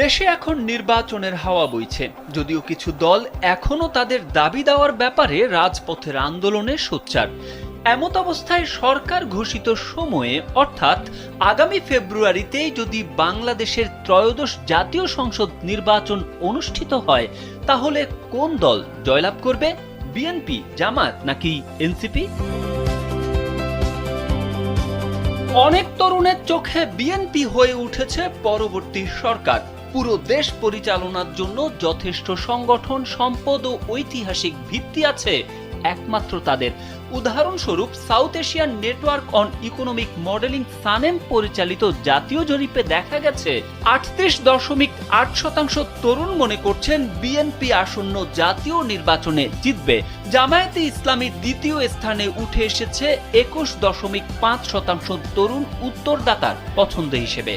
দেশে এখন নির্বাচনের হাওয়া বইছে। যদিও কিছু দল এখনও তাদের দাবি দেওয়ার ব্যাপারে রাজপথের আন্দোলনে সোচ্চার। এমত অবস্থায় সরকার ঘোষিত সময়ে, অর্থাৎ আগামী ফেব্রুয়ারিতেই যদি বাংলাদেশের ত্রয়োদশ জাতীয় সংসদ নির্বাচন অনুষ্ঠিত হয়, তাহলে কোন দল জয়লাভ করবে? বিএনপি জামাত নাকি এনসিপি অনেক তরুণের চোখে বিএনপি হয়ে উঠেছে পরবর্তী সরকার। পুরো দেশ পরিচালনার জন্য যথেষ্ট সংগঠন, সম্পদ ও ঐতিহাসিক ভিত্তি আছে, একমাত্র তাদের। উদাহরণস্বরূপ, South Asian Network on Economic Modelling SANEM পরিচালিত জাতীয় জরিপে দেখা গেছে, আটত্রিশ দশমিক আট শতাংশ তরুণ মনে করছেন বিএনপি আসন্ন জাতীয় নির্বাচনে জিতবে। জামায়াতে ইসলামী দ্বিতীয় স্থানে উঠে এসেছে একুশ দশমিক পাঁচ শতাংশ তরুণ উত্তরদাতার পছন্দ হিসেবে।